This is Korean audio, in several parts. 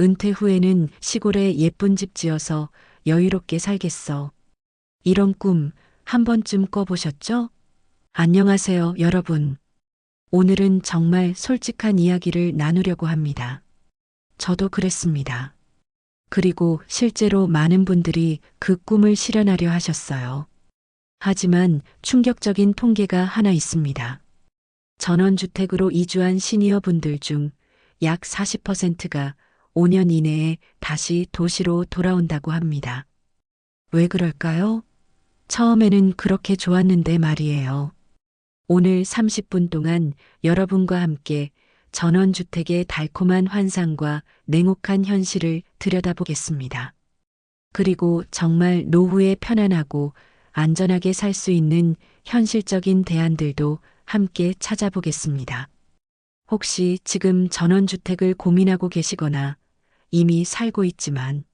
은퇴 후에는 시골에 예쁜 집 지어서 여유롭게 살겠어. 이런 꿈 한 번쯤 꿔보셨죠? 안녕하세요, 여러분. 오늘은 정말 솔직한 이야기를 나누려고 합니다. 저도 그랬습니다. 그리고 실제로 많은 분들이 그 꿈을 실현하려 하셨어요. 하지만 충격적인 통계가 하나 있습니다. 전원주택으로 이주한 시니어 분들 중 약 40%가 5년 이내에 다시 도시로 돌아온다고 합니다. 왜 그럴까요? 처음에는 그렇게 좋았는데 말이에요. 오늘 30분 동안 여러분과 함께 전원주택의 달콤한 환상과 냉혹한 현실을 들여다보겠습니다. 그리고 정말 노후에 편안하고 안전하게 살 수 있는 현실적인 대안들도 함께 찾아보겠습니다. 혹시 지금 전원주택을 고민하고 계시거나 이미 살고 있지만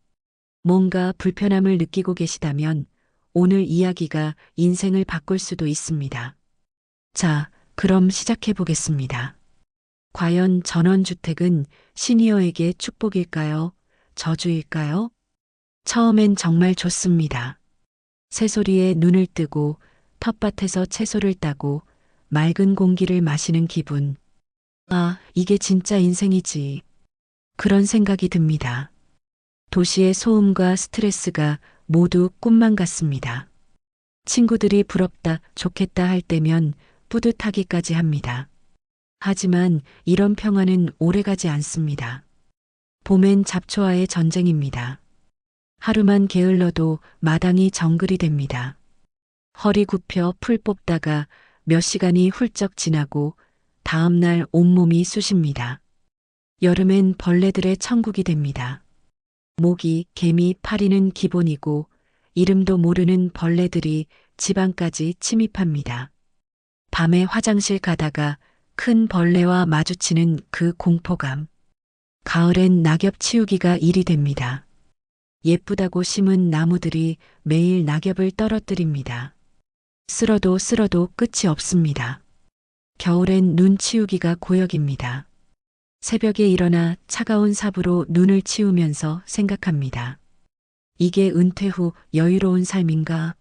뭔가 불편함을 느끼고 계시다면 오늘 이야기가 인생을 바꿀 수도 있습니다. 자, 그럼 시작해 보겠습니다. 과연 전원주택은 시니어에게 축복일까요? 저주일까요? 처음엔 정말 좋습니다. 새소리에 눈을 뜨고 텃밭에서 채소를 따고 맑은 공기를 마시는 기분. 아, 이게 진짜 인생이지. 그런 생각이 듭니다. 도시의 소음과 스트레스가 모두 꿈만 같습니다. 친구들이 부럽다, 좋겠다 할 때면 뿌듯하기까지 합니다. 하지만 이런 평화는 오래가지 않습니다. 봄엔 잡초와의 전쟁입니다. 하루만 게을러도 마당이 정글이 됩니다. 허리 굽혀 풀 뽑다가 몇 시간이 훌쩍 지나고 다음날 온몸이 쑤십니다. 여름엔 벌레들의 천국이 됩니다. 모기, 개미, 파리는 기본이고 이름도 모르는 벌레들이 집안까지 침입합니다. 밤에 화장실 가다가 큰 벌레와 마주치는 그 공포감. 가을엔 낙엽 치우기가 일이 됩니다. 예쁘다고 심은 나무들이 매일 낙엽을 떨어뜨립니다. 쓸어도 쓸어도 끝이 없습니다. 겨울엔 눈 치우기가 고역입니다. 새벽에 일어나 차가운 삽으로 눈을 치우면서 생각합니다. 이게 은퇴 후 여유로운 삶인가?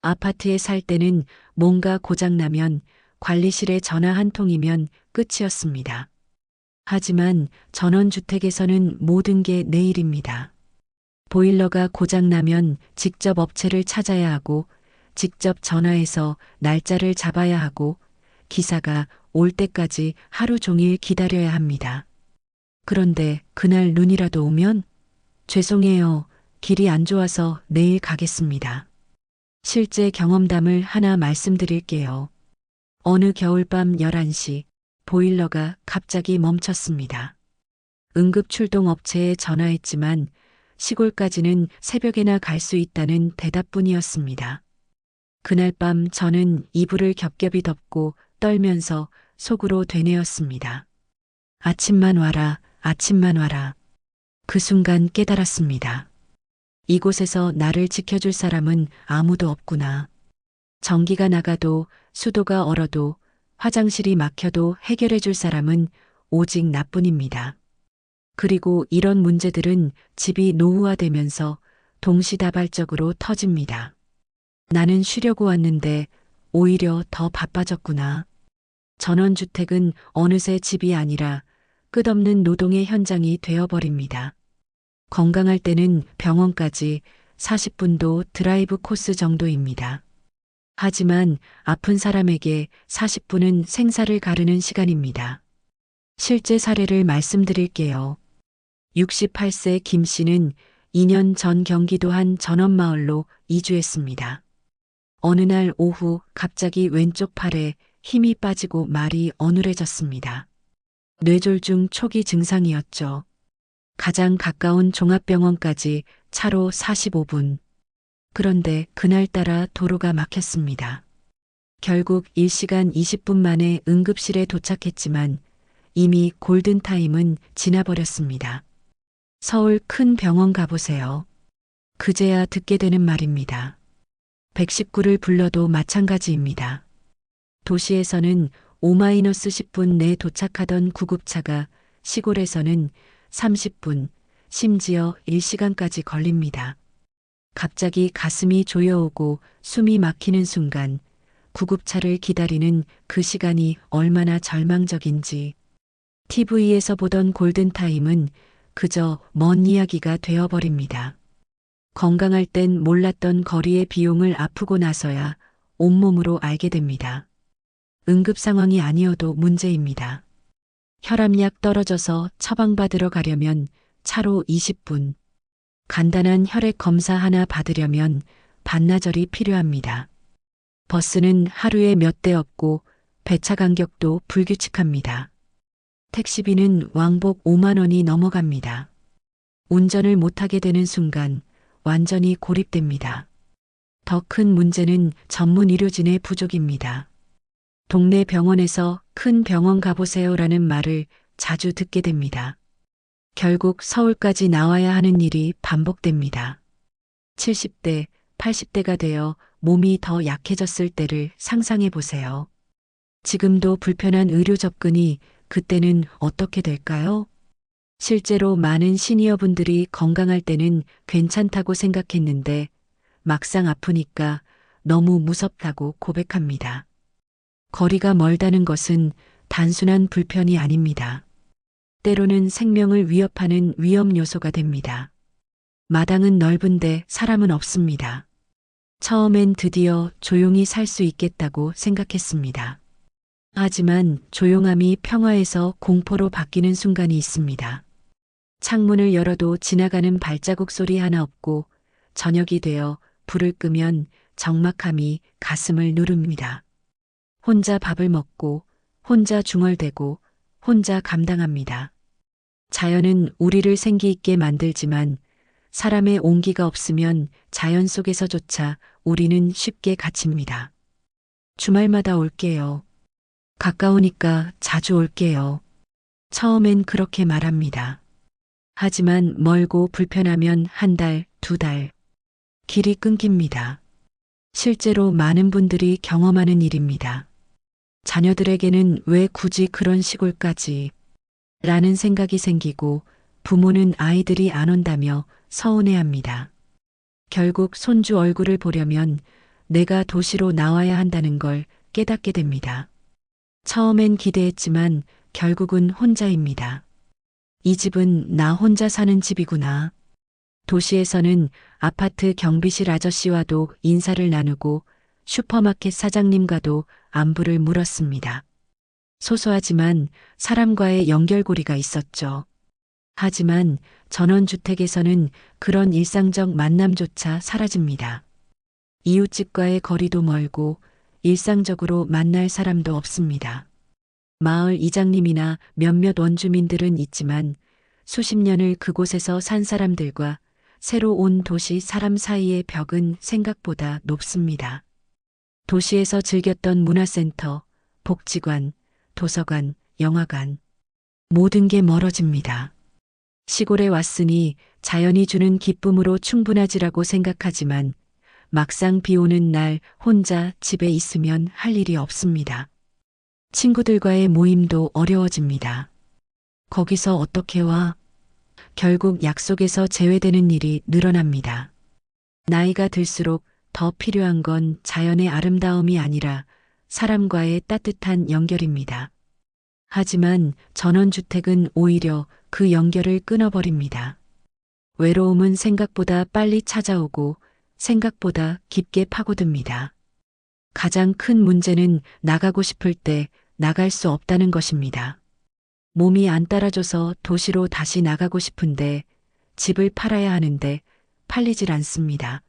아파트에 살 때는 뭔가 고장나면 관리실에 전화 한 통이면 끝이었습니다. 하지만 전원주택에서는 모든 게 내일입니다. 보일러가 고장나면 직접 업체를 찾아야 하고 직접 전화해서 날짜를 잡아야 하고 기사가 올 때까지 하루 종일 기다려야 합니다. 그런데 그날 눈이라도 오면 죄송해요. 길이 안 좋아서 내일 가겠습니다. 실제 경험담을 하나 말씀드릴게요. 어느 겨울밤 11시 보일러가 갑자기 멈췄습니다. 응급 출동 업체에 전화했지만 시골까지는 새벽에나 갈 수 있다는 대답뿐이었습니다. 그날 밤 저는 이불을 겹겹이 덮고 떨면서 속으로 되뇌었습니다. 아침만 와라, 아침만 와라. 그 순간 깨달았습니다. 이곳에서 나를 지켜줄 사람은 아무도 없구나. 전기가 나가도 수도가 얼어도 화장실이 막혀도 해결해 줄 사람은 오직 나뿐입니다. 그리고 이런 문제들은 집이 노후화되면서 동시다발적으로 터집니다. 나는 쉬려고 왔는데 오히려 더 바빠졌구나. 전원주택은 어느새 집이 아니라 끝없는 노동의 현장이 되어버립니다. 건강할 때는 병원까지 40분도 드라이브 코스 정도입니다. 하지만 아픈 사람에게 40분은 생사를 가르는 시간입니다. 실제 사례를 말씀드릴게요. 68세 김 씨는 2년 전 경기도 한 전원마을로 이주했습니다. 어느 날 오후 갑자기 왼쪽 팔에 힘이 빠지고 말이 어눌해졌습니다. 뇌졸중 초기 증상이었죠. 가장 가까운 종합병원까지 차로 45분. 그런데 그날따라 도로가 막혔습니다. 결국 1시간 20분 만에 응급실에 도착했지만 이미 골든타임은 지나버렸습니다. 서울 큰 병원 가보세요. 그제야 듣게 되는 말입니다. 119를 불러도 마찬가지입니다. 도시에서는 5-10분 내에 도착하던 구급차가 시골에서는 30분, 심지어 1시간까지 걸립니다. 갑자기 가슴이 조여오고 숨이 막히는 순간 구급차를 기다리는 그 시간이 얼마나 절망적인지 TV에서 보던 골든타임은 그저 먼 이야기가 되어버립니다. 건강할 땐 몰랐던 거리의 비용을 아프고 나서야 온몸으로 알게 됩니다. 응급 상황이 아니어도 문제입니다. 혈압약 떨어져서 처방받으러 가려면 차로 20분. 간단한 혈액 검사 하나 받으려면 반나절이 필요합니다. 버스는 하루에 몇 대 없고 배차 간격도 불규칙합니다. 택시비는 왕복 5만 원이 넘어갑니다. 운전을 못하게 되는 순간 완전히 고립됩니다. 더 큰 문제는 전문 의료진의 부족입니다. 동네 병원에서 큰 병원 가보세요라는 말을 자주 듣게 됩니다. 결국 서울까지 나와야 하는 일이 반복됩니다. 70대, 80대가 되어 몸이 더 약해졌을 때를 상상해 보세요. 지금도 불편한 의료 접근이 그때는 어떻게 될까요? 실제로 많은 시니어 분들이 건강할 때는 괜찮다고 생각했는데 막상 아프니까 너무 무섭다고 고백합니다. 거리가 멀다는 것은 단순한 불편이 아닙니다. 때로는 생명을 위협하는 위험 요소가 됩니다. 마당은 넓은데 사람은 없습니다. 처음엔 드디어 조용히 살 수 있겠다고 생각했습니다. 하지만 조용함이 평화에서 공포로 바뀌는 순간이 있습니다. 창문을 열어도 지나가는 발자국 소리 하나 없고 저녁이 되어 불을 끄면 적막함이 가슴을 누릅니다. 혼자 밥을 먹고 혼자 중얼대고 혼자 감당합니다. 자연은 우리를 생기 있게 만들지만 사람의 온기가 없으면 자연 속에서조차 우리는 쉽게 갇힙니다. 주말마다 올게요. 가까우니까 자주 올게요. 처음엔 그렇게 말합니다. 하지만 멀고 불편하면 한 달, 두 달. 길이 끊깁니다. 실제로 많은 분들이 경험하는 일입니다. 자녀들에게는 왜 굳이 그런 시골까지 라는 생각이 생기고 부모는 아이들이 안 온다며 서운해합니다. 결국 손주 얼굴을 보려면 내가 도시로 나와야 한다는 걸 깨닫게 됩니다. 처음엔 기대했지만 결국은 혼자입니다. 이 집은 나 혼자 사는 집이구나. 도시에서는 아파트 경비실 아저씨와도 인사를 나누고 슈퍼마켓 사장님과도 안부를 물었습니다. 소소하지만 사람과의 연결고리가 있었죠. 하지만 전원주택에서는 그런 일상적 만남조차 사라집니다. 이웃집과의 거리도 멀고 일상적으로 만날 사람도 없습니다. 마을 이장님이나 몇몇 원주민들은 있지만 수십 년을 그곳에서 산 사람들과 새로 온 도시 사람 사이의 벽은 생각보다 높습니다. 도시에서 즐겼던 문화센터, 복지관, 도서관, 영화관, 모든 게 멀어집니다. 시골에 왔으니 자연이 주는 기쁨으로 충분하지라고 생각하지만 막상 비 오는 날 혼자 집에 있으면 할 일이 없습니다. 친구들과의 모임도 어려워집니다. 거기서 어떻게 와? 결국 약속에서 제외되는 일이 늘어납니다. 나이가 들수록 더 필요한 건 자연의 아름다움이 아니라 사람과의 따뜻한 연결입니다. 하지만 전원주택은 오히려 그 연결을 끊어버립니다. 외로움은 생각보다 빨리 찾아오고 생각보다 깊게 파고듭니다. 가장 큰 문제는 나가고 싶을 때 나갈 수 없다는 것입니다. 몸이 안 따라줘서 도시로 다시 나가고 싶은데 집을 팔아야 하는데 팔리질 않습니다.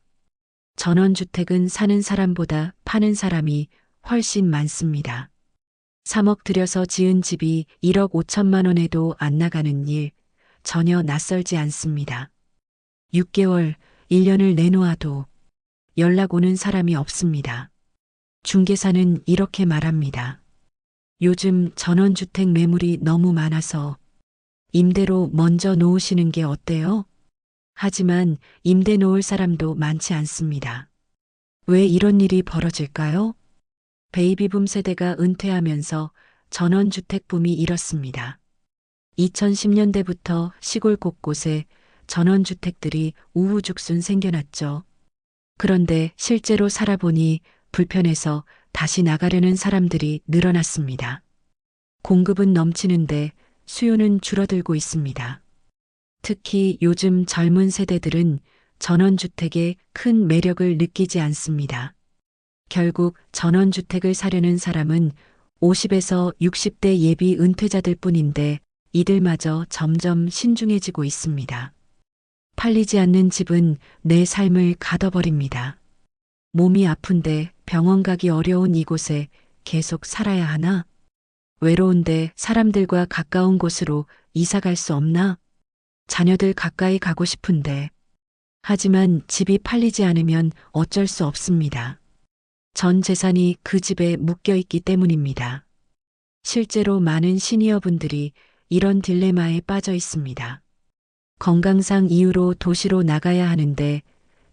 전원주택은 사는 사람보다 파는 사람이 훨씬 많습니다. 3억 들여서 지은 집이 1억 5천만 원에도 안 나가는 일 전혀 낯설지 않습니다. 6개월, 1년을 내놓아도 연락 오는 사람이 없습니다. 중개사는 이렇게 말합니다. 요즘 전원주택 매물이 너무 많아서 임대로 먼저 놓으시는 게 어때요? 하지만 임대 놓을 사람도 많지 않습니다. 왜 이런 일이 벌어질까요? 베이비붐 세대가 은퇴하면서 전원주택 붐이 일었습니다. 2010년대부터 시골 곳곳에 전원주택들이 우후죽순 생겨났죠. 그런데 실제로 살아보니 불편해서 다시 나가려는 사람들이 늘어났습니다. 공급은 넘치는데 수요는 줄어들고 있습니다. 특히 요즘 젊은 세대들은 전원주택의 큰 매력을 느끼지 않습니다. 결국 전원주택을 사려는 사람은 50에서 60대 예비 은퇴자들 뿐인데 이들마저 점점 신중해지고 있습니다. 팔리지 않는 집은 내 삶을 가둬버립니다. 몸이 아픈데 병원 가기 어려운 이곳에 계속 살아야 하나? 외로운데 사람들과 가까운 곳으로 이사 갈 수 없나? 자녀들 가까이 가고 싶은데. 하지만 집이 팔리지 않으면 어쩔 수 없습니다. 전 재산이 그 집에 묶여 있기 때문입니다. 실제로 많은 시니어 분들이 이런 딜레마에 빠져 있습니다. 건강상 이유로 도시로 나가야 하는데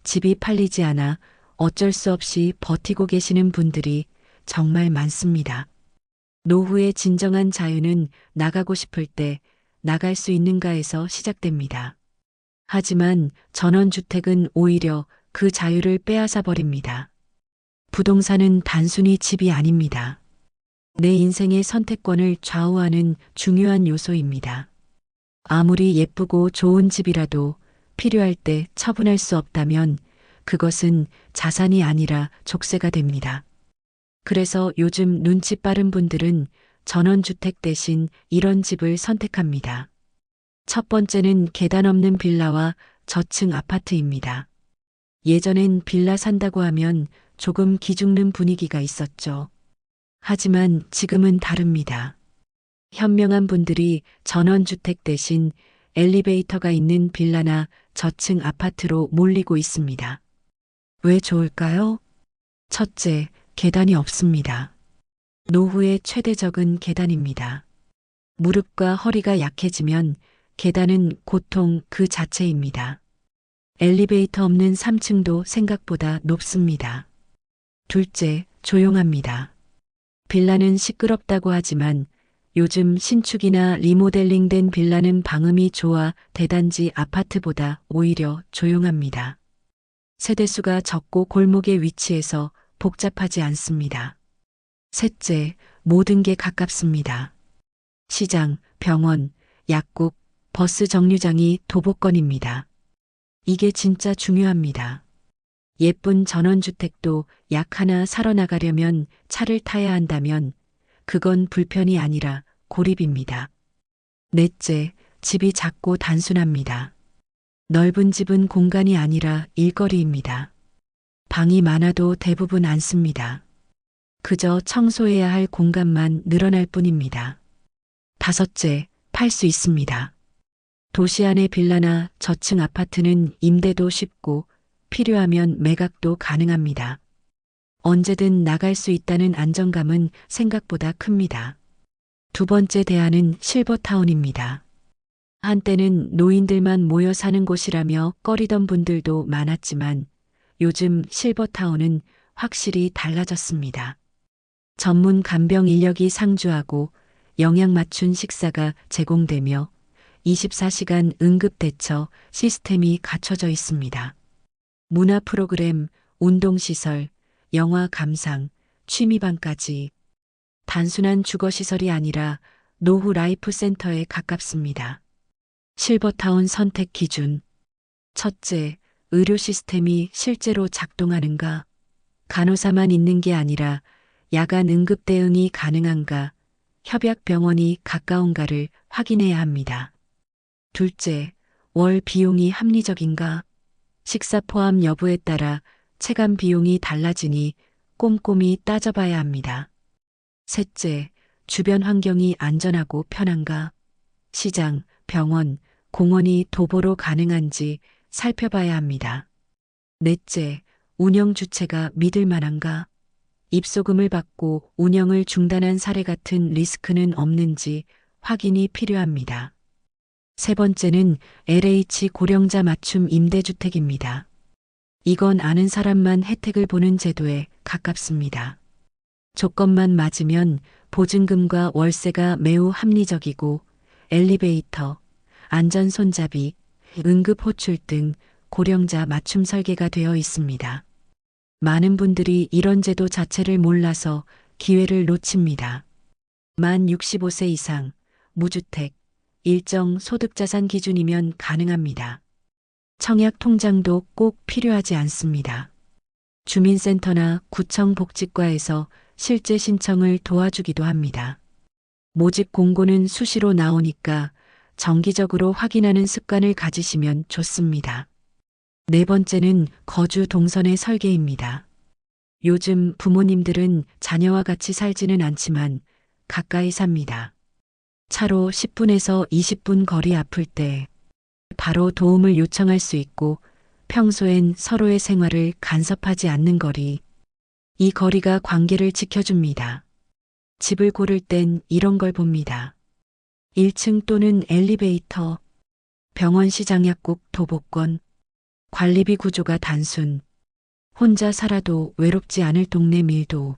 집이 팔리지 않아 어쩔 수 없이 버티고 계시는 분들이 정말 많습니다. 노후의 진정한 자유는 나가고 싶을 때 나갈 수 있는가에서 시작됩니다. 하지만 전원주택은 오히려 그 자유를 빼앗아 버립니다. 부동산은 단순히 집이 아닙니다. 내 인생의 선택권을 좌우하는 중요한 요소입니다. 아무리 예쁘고 좋은 집이라도 필요할 때 처분할 수 없다면 그것은 자산이 아니라 족쇄가 됩니다. 그래서 요즘 눈치 빠른 분들은 전원주택 대신 이런 집을 선택합니다. 첫 번째는 계단 없는 빌라와 저층 아파트입니다. 예전엔 빌라 산다고 하면 조금 기죽는 분위기가 있었죠. 하지만 지금은 다릅니다. 현명한 분들이 전원주택 대신 엘리베이터가 있는 빌라나 저층 아파트로 몰리고 있습니다. 왜 좋을까요? 첫째, 계단이 없습니다. 노후의 최대적은 계단입니다. 무릎과 허리가 약해지면 계단은 고통 그 자체입니다. 엘리베이터 없는 3층도 생각보다 높습니다. 둘째, 조용합니다. 빌라는 시끄럽다고 하지만 요즘 신축이나 리모델링 된 빌라는 방음이 좋아 대단지 아파트보다 오히려 조용합니다. 세대수가 적고 골목에 위치해서 복잡하지 않습니다. 셋째, 모든 게 가깝습니다. 시장, 병원, 약국, 버스 정류장이 도보권입니다. 이게 진짜 중요합니다. 예쁜 전원주택도 약 하나 사러 나가려면 차를 타야 한다면 그건 불편이 아니라 고립입니다. 넷째, 집이 작고 단순합니다. 넓은 집은 공간이 아니라 일거리입니다. 방이 많아도 대부분 안 씁니다. 그저 청소해야 할 공간만 늘어날 뿐입니다. 다섯째, 팔 수 있습니다. 도시 안의 빌라나 저층 아파트는 임대도 쉽고 필요하면 매각도 가능합니다. 언제든 나갈 수 있다는 안정감은 생각보다 큽니다. 두 번째 대안은 실버타운입니다. 한때는 노인들만 모여 사는 곳이라며 꺼리던 분들도 많았지만 요즘 실버타운은 확실히 달라졌습니다. 전문 간병 인력이 상주하고 영양 맞춘 식사가 제공되며 24시간 응급 대처 시스템이 갖춰져 있습니다. 문화 프로그램, 운동시설, 영화 감상, 취미방까지 단순한 주거시설이 아니라 노후 라이프 센터에 가깝습니다. 실버타운 선택 기준. 첫째, 의료 시스템이 실제로 작동하는가? 간호사만 있는 게 아니라 야간 응급 대응이 가능한가? 협약병원이 가까운가를 확인해야 합니다. 둘째, 월 비용이 합리적인가? 식사 포함 여부에 따라 체감 비용이 달라지니 꼼꼼히 따져봐야 합니다. 셋째, 주변 환경이 안전하고 편한가? 시장, 병원, 공원이 도보로 가능한지 살펴봐야 합니다. 넷째, 운영 주체가 믿을 만한가? 입소금을 받고 운영을 중단한 사례 같은 리스크는 없는지 확인이 필요합니다. 세 번째는 LH 고령자 맞춤 임대주택입니다. 이건 아는 사람만 혜택을 보는 제도에 가깝습니다. 조건만 맞으면 보증금과 월세가 매우 합리적이고 엘리베이터, 안전 손잡이, 응급 호출 등 고령자 맞춤 설계가 되어 있습니다. 많은 분들이 이런 제도 자체를 몰라서 기회를 놓칩니다. 만 65세 이상, 무주택, 일정 소득자산 기준이면 가능합니다. 청약 통장도 꼭 필요하지 않습니다. 주민센터나 구청 복지과에서 실제 신청을 도와주기도 합니다. 모집 공고는 수시로 나오니까 정기적으로 확인하는 습관을 가지시면 좋습니다. 네 번째는 거주 동선의 설계입니다. 요즘 부모님들은 자녀와 같이 살지는 않지만 가까이 삽니다. 차로 10분에서 20분 거리 아플 때 바로 도움을 요청할 수 있고 평소엔 서로의 생활을 간섭하지 않는 거리. 이 거리가 관계를 지켜줍니다. 집을 고를 땐 이런 걸 봅니다. 1층 또는 엘리베이터, 병원 시장 약국 도보권, 관리비 구조가 단순, 혼자 살아도 외롭지 않을 동네 밀도,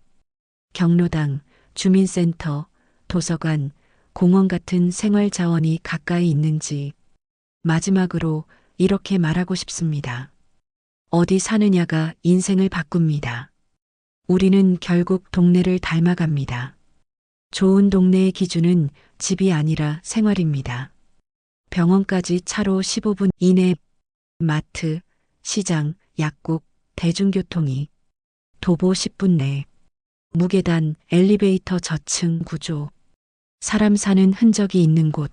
경로당, 주민센터, 도서관, 공원 같은 생활 자원이 가까이 있는지, 마지막으로 이렇게 말하고 싶습니다. 어디 사느냐가 인생을 바꿉니다. 우리는 결국 동네를 닮아갑니다. 좋은 동네의 기준은 집이 아니라 생활입니다. 병원까지 차로 15분 이내, 마트, 시장, 약국, 대중교통이 도보 10분 내, 무계단, 엘리베이터 저층 구조, 사람 사는 흔적이 있는 곳,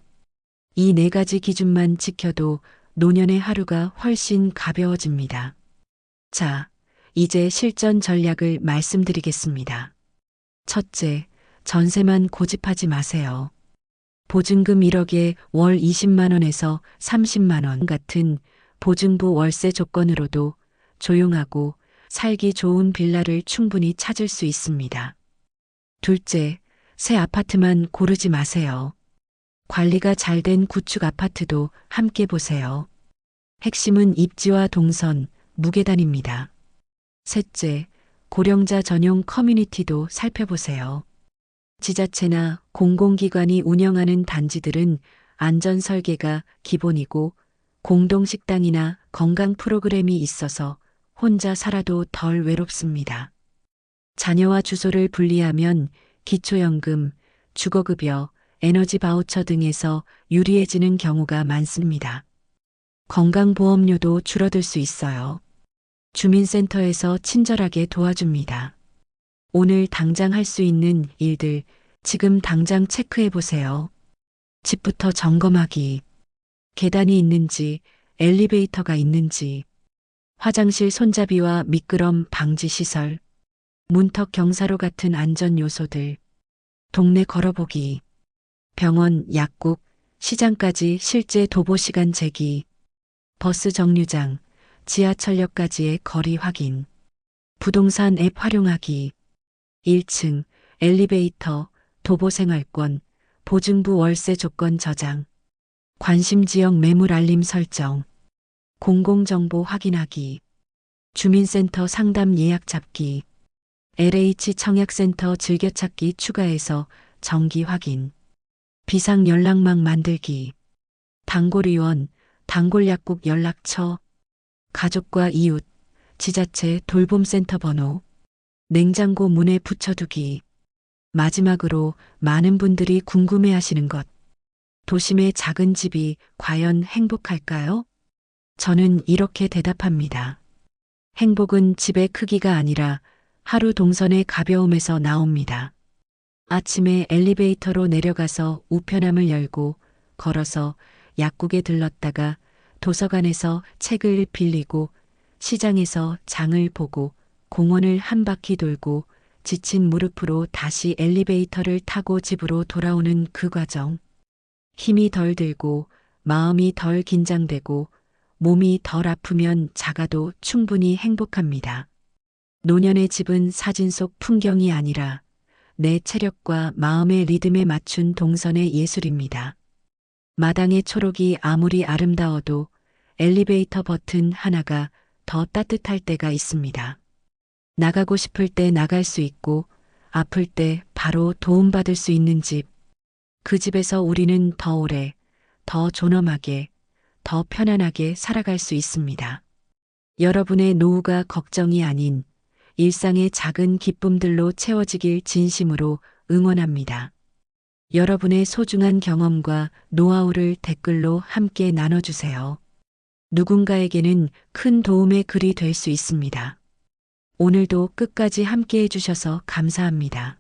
이 네 가지 기준만 지켜도 노년의 하루가 훨씬 가벼워집니다. 자, 이제 실전 전략을 말씀드리겠습니다. 첫째, 전세만 고집하지 마세요. 보증금 1억에 월 20만원에서 30만원 같은 보증부 월세 조건으로도 조용하고 살기 좋은 빌라를 충분히 찾을 수 있습니다. 둘째, 새 아파트만 고르지 마세요. 관리가 잘 된 구축 아파트도 함께 보세요. 핵심은 입지와 동선, 무게단입니다. 셋째, 고령자 전용 커뮤니티도 살펴보세요. 지자체나 공공기관이 운영하는 단지들은 안전 설계가 기본이고 공동식당이나 건강 프로그램이 있어서 혼자 살아도 덜 외롭습니다. 자녀와 주소를 분리하면 기초연금, 주거급여, 에너지 바우처 등에서 유리해지는 경우가 많습니다. 건강보험료도 줄어들 수 있어요. 주민센터에서 친절하게 도와줍니다. 오늘 당장 할 수 있는 일들 지금 당장 체크해 보세요. 집부터 점검하기. 계단이 있는지, 엘리베이터가 있는지, 화장실 손잡이와 미끄럼 방지 시설, 문턱 경사로 같은 안전 요소들, 동네 걸어보기, 병원, 약국, 시장까지 실제 도보 시간 재기, 버스 정류장, 지하철역까지의 거리 확인, 부동산 앱 활용하기, 1층, 엘리베이터, 도보 생활권, 보증부 월세 조건 저장, 관심 지역 매물 알림 설정, 공공정보 확인하기, 주민센터 상담 예약 잡기, LH 청약센터 즐겨찾기 추가해서 정기 확인, 비상 연락망 만들기, 단골의원, 단골약국 연락처, 가족과 이웃, 지자체 돌봄센터 번호, 냉장고 문에 붙여두기. 마지막으로 많은 분들이 궁금해 하시는 것. 도심의 작은 집이 과연 행복할까요? 저는 이렇게 대답합니다. 행복은 집의 크기가 아니라 하루 동선의 가벼움에서 나옵니다. 아침에 엘리베이터로 내려가서 우편함을 열고 걸어서 약국에 들렀다가 도서관에서 책을 빌리고 시장에서 장을 보고 공원을 한 바퀴 돌고 지친 무릎으로 다시 엘리베이터를 타고 집으로 돌아오는 그 과정. 힘이 덜 들고 마음이 덜 긴장되고 몸이 덜 아프면 작아도 충분히 행복합니다. 노년의 집은 사진 속 풍경이 아니라 내 체력과 마음의 리듬에 맞춘 동선의 예술입니다. 마당의 초록이 아무리 아름다워도 엘리베이터 버튼 하나가 더 따뜻할 때가 있습니다. 나가고 싶을 때 나갈 수 있고 아플 때 바로 도움받을 수 있는 집. 그 집에서 우리는 더 오래, 더 존엄하게, 더 편안하게 살아갈 수 있습니다. 여러분의 노후가 걱정이 아닌 일상의 작은 기쁨들로 채워지길 진심으로 응원합니다. 여러분의 소중한 경험과 노하우를 댓글로 함께 나눠주세요. 누군가에게는 큰 도움의 글이 될 수 있습니다. 오늘도 끝까지 함께 해주셔서 감사합니다.